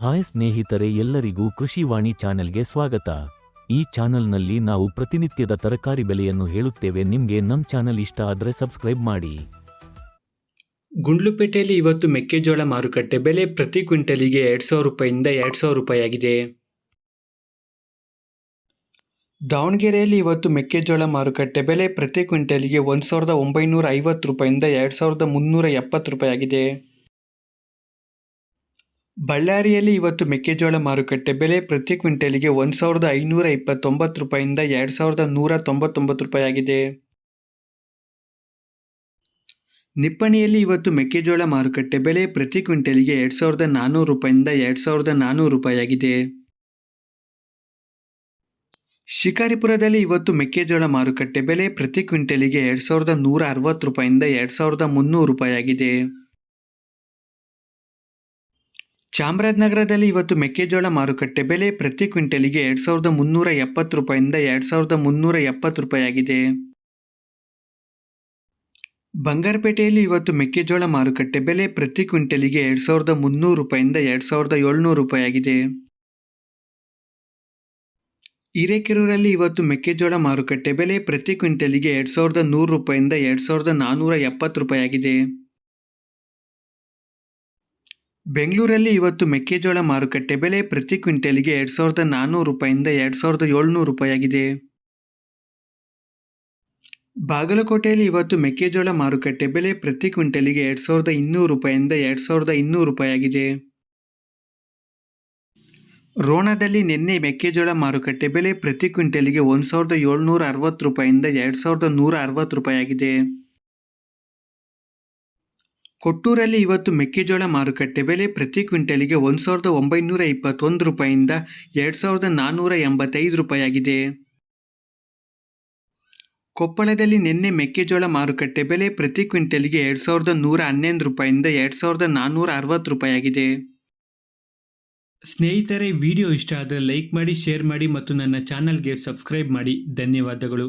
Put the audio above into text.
Hi ಸ್ನೇಹಿತರೆ ಎಲ್ಲರಿಗೂ ಕೃಷಿವಾಣಿ ಚಾನೆಲ್ಗೆ ಸ್ವಾಗತ. ಈ ಚಾನೆಲ್ನಲ್ಲಿ ನಾವು ಪ್ರತಿನಿತ್ಯದ ತರಕಾರಿ ಬೆಲೆಯನ್ನು ಹೇಳುತ್ತೇವೆ. ನಿಮಗೆ ನಮ್ಮ ಚಾನೆಲ್ ಇಷ್ಟ ಆದರೆ ಸಬ್ಸ್ಕ್ರೈಬ್ ಮಾಡಿ. ಗುಂಡ್ಲುಪೇಟೆಯಲ್ಲಿ ಇವತ್ತು ಮೆಕ್ಕೆಜೋಳ ಮಾರುಕಟ್ಟೆ ಬೆಲೆ ಪ್ರತಿ ಕ್ವಿಂಟಲಿಗೆ ಎರಡು ಸಾವಿರ ರೂಪಾಯಿಂದ ಎರಡು ಸಾವಿರ ರೂಪಾಯಿ ಆಗಿದೆ ದಾವಣಗೆರೆಯಲ್ಲಿ ಇವತ್ತು ಮೆಕ್ಕೆಜೋಳ ಮಾರುಕಟ್ಟೆ ಬೆಲೆ ಪ್ರತಿ ಕ್ವಿಂಟಲಿಗೆ ಒಂದು ಸಾವಿರದ ಒಂಬೈನೂರ ಐವತ್ತು ರೂಪಾಯಿಂದ ಎರಡು ಸಾವಿರದ ಮುನ್ನೂರ ಎಪ್ಪತ್ತು ರೂಪಾಯಿ ಆಗಿದೆ ಬಳ್ಳಾರಿಯಲ್ಲಿ ಇವತ್ತು ಮೆಕ್ಕೆಜೋಳ ಮಾರುಕಟ್ಟೆ ಬೆಲೆ ಪ್ರತಿ ಕ್ವಿಂಟಲಿಗೆ ಒಂದು ಸಾವಿರದ ಐನೂರ ಇಪ್ಪತ್ತೊಂಬತ್ತು ರೂಪಾಯಿಂದ ಎರಡು ಸಾವಿರದ ನೂರ ತೊಂಬತ್ತೊಂಬತ್ತು ರೂಪಾಯಿ ಆಗಿದೆ ನಿಪ್ಪಣಿಯಲ್ಲಿ ಇವತ್ತು ಮೆಕ್ಕೆಜೋಳ ಮಾರುಕಟ್ಟೆ ಬೆಲೆ ಪ್ರತಿ ಕ್ವಿಂಟಲಿಗೆ ಎರಡು ಸಾವಿರದ ನಾನ್ನೂರು ರೂಪಾಯಿಂದ ಎರಡು ಸಾವಿರದ ನಾನ್ನೂರು ರೂಪಾಯಿ ಆಗಿದೆ ಶಿಕಾರಿಪುರದಲ್ಲಿ ಇವತ್ತು ಮೆಕ್ಕೆಜೋಳ ಮಾರುಕಟ್ಟೆ ಬೆಲೆ ಪ್ರತಿ ಕ್ವಿಂಟಲಿಗೆ ಎರಡು ಸಾವಿರದ ನೂರ ಅರವತ್ತು ರೂಪಾಯಿಂದ ಎರಡು ಸಾವಿರದ ಮುನ್ನೂರು ರೂಪಾಯಿ ಆಗಿದೆ ಚಾಮರಾಜನಗರದಲ್ಲಿ ಇವತ್ತು ಮೆಕ್ಕೆಜೋಳ ಮಾರುಕಟ್ಟೆ ಬೆಲೆ ಪ್ರತಿ ಕ್ವಿಂಟಲಿಗೆ ಎರಡು ಸಾವಿರದ ಮುನ್ನೂರ ಎಪ್ಪತ್ತು ರೂಪಾಯಿಂದ ಎರಡು ಸಾವಿರದ ಮುನ್ನೂರ ಎಪ್ಪತ್ತು ರೂಪಾಯಿಯಾಗಿದೆ. ಬಂಗಾರಪೇಟೆಯಲ್ಲಿ ಇವತ್ತು ಮೆಕ್ಕೆಜೋಳ ಮಾರುಕಟ್ಟೆ ಬೆಲೆ ಪ್ರತಿ ಕ್ವಿಂಟಲಿಗೆ ಎರಡು ಸಾವಿರದ ಮುನ್ನೂರು ರೂಪಾಯಿಂದ ಎರಡು ಸಾವಿರದ ಏಳ್ನೂರು ರೂಪಾಯಿಯಾಗಿದೆ. ಹಿರೇಕೆರೂರಲ್ಲಿ ಇವತ್ತು ಮೆಕ್ಕೆಜೋಳ ಮಾರುಕಟ್ಟೆ ಬೆಲೆ ಪ್ರತಿ ಕ್ವಿಂಟಲಿಗೆ ಎರಡು ಸಾವಿರದ ನೂರು ರೂಪಾಯಿಂದ ಎರಡು ಸಾವಿರದ ನಾನ್ನೂರ ಎಪ್ಪತ್ತು ರೂಪಾಯಿ ಆಗಿದೆ ಬೆಂಗಳೂರಲ್ಲಿ ಇವತ್ತು ಮೆಕ್ಕೆಜೋಳ ಮಾರುಕಟ್ಟೆ ಬೆಲೆ ಪ್ರತಿ ಕ್ವಿಂಟಲ್ಗೆ ಎರಡು ಸಾವಿರದ ನಾನ್ನೂರು ರೂಪಾಯಿಂದ ಎರಡು ಸಾವಿರದ ಏಳ್ನೂರು ರೂಪಾಯಿಯಾಗಿದೆ. ಬಾಗಲಕೋಟೆಯಲ್ಲಿ ಇವತ್ತು ಮೆಕ್ಕೆಜೋಳ ಮಾರುಕಟ್ಟೆ ಬೆಲೆ ಪ್ರತಿ ಕ್ವಿಂಟಲಿಗೆ ಎರಡು ಸಾವಿರದ ಇನ್ನೂರು ರೂಪಾಯಿಂದ ಎರಡು ಸಾವಿರದ ಇನ್ನೂರು ರೂಪಾಯಿಯಾಗಿದೆ. ರೋಣದಲ್ಲಿ ನಿನ್ನೆ ಮೆಕ್ಕೆಜೋಳ ಮಾರುಕಟ್ಟೆ ಬೆಲೆ ಪ್ರತಿ ಕ್ವಿಂಟಲಿಗೆ ಒಂದು ಸಾವಿರದ ಏಳ್ನೂರ ಅರವತ್ತು ರೂಪಾಯಿಂದ ಎರಡು ಸಾವಿರದ ನೂರ ಅರವತ್ತು ರೂಪಾಯಿ ಆಗಿದೆ ಕೊಟ್ಟೂರಲ್ಲಿ ಇವತ್ತು ಮೆಕ್ಕೆಜೋಳ ಮಾರುಕಟ್ಟೆ ಬೆಲೆ ಪ್ರತಿ ಕ್ವಿಂಟಲಿಗೆ ಒಂದು ಸಾವಿರದ ಒಂಬೈನೂರ ಇಪ್ಪತ್ತೊಂದು ರೂಪಾಯಿಂದ ಎರಡು ಸಾವಿರದ ನಾನ್ನೂರ ಎಂಬತ್ತೈದು ರೂಪಾಯಿಯಾಗಿದೆ. ಕೊಪ್ಪಳದಲ್ಲಿ ನಿನ್ನೆ ಮೆಕ್ಕೆಜೋಳ ಮಾರುಕಟ್ಟೆ ಬೆಲೆ ಪ್ರತಿ ಕ್ವಿಂಟಲಿಗೆ ಎರಡು ಸಾವಿರದ ನೂರ ಹನ್ನೊಂದು ರೂಪಾಯಿಂದ ಎರಡು ಸಾವಿರದ ನಾನ್ನೂರ ಅರವತ್ತು ರೂಪಾಯಿಯಾಗಿದೆ. ಸ್ನೇಹಿತರೆ, ವಿಡಿಯೋ ಇಷ್ಟ ಆದರೆ ಲೈಕ್ ಮಾಡಿ, ಶೇರ್ ಮಾಡಿ ಮತ್ತು ನನ್ನ ಚಾನಲ್ಗೆ ಸಬ್ಸ್ಕ್ರೈಬ್ ಮಾಡಿ. ಧನ್ಯವಾದಗಳು.